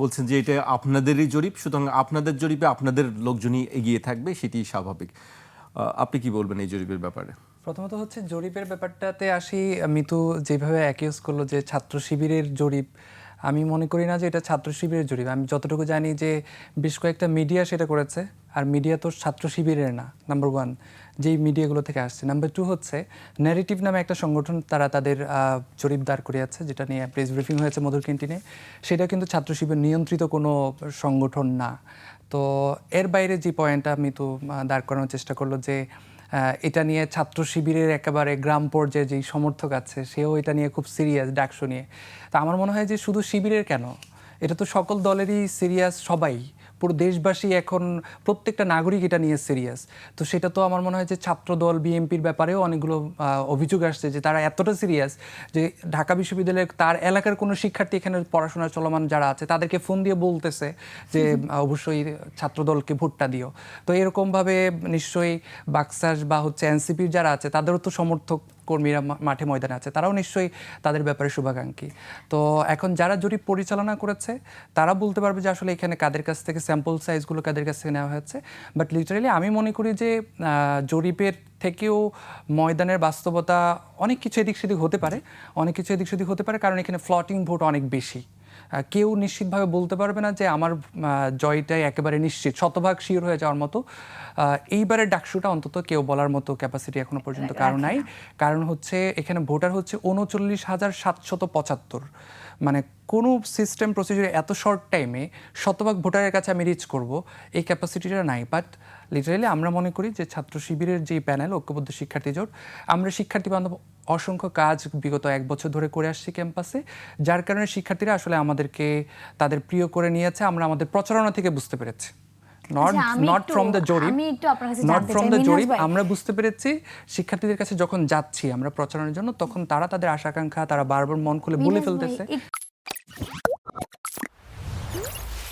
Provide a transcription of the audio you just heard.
বলছেন যে এটা আপনাদেরই জরিপ, সুতরাং আপনাদের জরিপে আপনাদের লোকজনই এগিয়ে থাকবে, সেটি স্বাভাবিক। আপনি কি বলবেন এই জরিপের ব্যাপারে? প্রথমত হচ্ছে জরিপের ব্যাপারটাতে আসি, মিতু যেভাবে অ্যাকিউজ করল যে ছাত্র শিবিরের জরিপ, আমি মনে করি না যে এটা ছাত্র শিবিরের জরিপ। আমি যতটুকু জানি যে বেশ কয়েকটা মিডিয়া সেটা করেছে। আর মিডিয়া তো ছাত্র শিবিরের না নাম্বার ওয়ান যেই মিডিয়াগুলো থেকে আসছে। নাম্বার টু হচ্ছে ন্যারেটিভ নামে একটা সংগঠন তারা তাদের জরিপ দাঁড় করিয়েছে, যেটা নিয়ে প্রেস ব্রিফিং হয়েছে মধুর ক্যান্টিনে। সেটা কিন্তু ছাত্র শিবির নিয়ন্ত্রিত কোনো সংগঠন না। তো এর বাইরে যে পয়েন্টটা আমি তো দাঁড় করানোর চেষ্টা করল যে এটা নিয়ে ছাত্র শিবিরের একেবারে গ্রাম পর্যায়ে যেই সমর্থক আছে, সেও এটা নিয়ে খুব সিরিয়াস ডাকশো নিয়ে। তা আমার মনে হয় যে শুধু শিবিরের কেন? এটা তো সকল দলেরই সিরিয়াস সবাই। পুরো দেশবাসী এখন প্রত্যেকটা নাগরিক এটা নিয়ে সিরিয়াস তো সেটা তো আমার মনে হয় যে ছাত্র দল বিএনপির ব্যাপারেও অনেকগুলো অভিযোগ আসছে যে তারা এতটা সিরিয়াস যে ঢাকা বিশ্ববিদ্যালয়ের তার এলাকার কোনো শিক্ষার্থী এখানে পড়াশোনা চলমান যারা আছে তাদেরকে ফোন দিয়ে বলতেছে যে অবশ্যই ছাত্র দলকে ভোটটা দিও। তো এরকমভাবে নিশ্চয়ই বাক্সাস বা হচ্ছে এনসিপির যারা আছে তাদেরও তো সমর্থক কর্মীরা মাঠে ময়দানে আছে, তারাও নিশ্চয়ই তাদের ব্যাপারে শুভাকাঙ্ক্ষী। তো এখন যারা জরিপ পরিচালনা করেছে, তারা বলতে পারবে যে আসলে এখানে কাদের কাছ থেকে স্যাম্পল সাইজগুলো কাদের কাছ থেকে নেওয়া হয়েছে। বাট লিটারালি আমি মনে করি যে জরিপের থেকেও ময়দানের বাস্তবতা অনেক কিছু এদিক সেদিক হতে পারে, অনেক কিছু এদিক সেদিক হতে পারে, কারণ এখানে ফ্লটিং ভোট অনেক বেশি। কেউ নিশ্চিতভাবে বলতে পারবে না যে আমার জয়টাই একেবারে নিশ্চিত শতভাগ শিওর হয়ে যাওয়ার মতো। এইবারে এইবারের ডাকসুটা অন্তত কেউ বলার মতো ক্যাপাসিটি এখনও পর্যন্ত কারণ নাই। কারণ হচ্ছে এখানে ভোটার হচ্ছে উনচল্লিশ হাজার সাতশত পঁচাত্তর। মানে কোনো সিস্টেম প্রসিজারে এত শর্ট টাইমে শতভাগ ভোটারের কাছে আমি রিচ করব এই ক্যাপাসিটিটা নাই। বাট লিটারেলি আমরা মনে করি যে ছাত্র শিবিরের যে প্যানেল ঐক্যবদ্ধ শিক্ষার্থী জোট আমরা শিক্ষার্থী বান্ধব অসংখ্য কাজ বিগত এক বছর ধরে করে আসছি ক্যাম্পাসে যার কারণে শিক্ষার্থীরা আসলে আমাদেরকে তাদের প্রিয় করে নিয়েছে আমরা আমাদের প্রচারণা থেকে বুঝতে পেরেছি। আচ্ছা। আমরা বুঝতে পেরেছি শিক্ষার্থীদের কাছে যখন যাচ্ছি আমরা প্রচারণার জন্য তখন তারা তাদের আশা আকাঙ্ক্ষা তারা বারবার মন খুলে বলে ফেলতেছে।